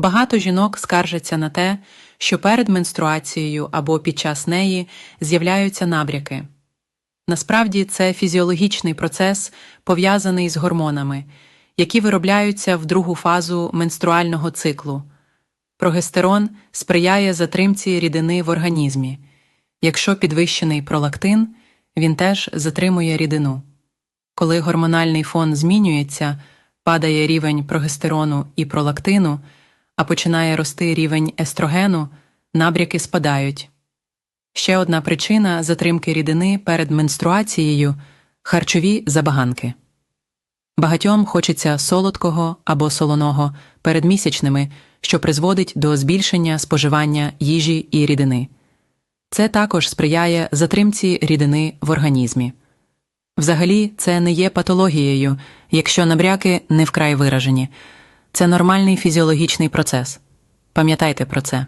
Багато жінок скаржаться на те, що перед менструацією або під час неї з'являються набряки. Насправді це фізіологічний процес, пов'язаний з гормонами, які виробляються в другу фазу менструального циклу. Прогестерон сприяє затримці рідини в організмі. Якщо підвищений пролактин, він теж затримує рідину. Коли гормональний фон змінюється, падає рівень прогестерону і пролактину, а починає рости рівень естрогену, набряки спадають. Ще одна причина затримки рідини перед менструацією харчові забаганки. Багатьом хочеться солодкого або солоного перед місячними, що призводить до збільшення споживання їжі і рідини. Це також сприяє затримці рідини в організмі. Взагалі, це не є патологією, якщо набряки не вкрай виражені. Це нормальний фізіологічний процес. Пам'ятайте про це.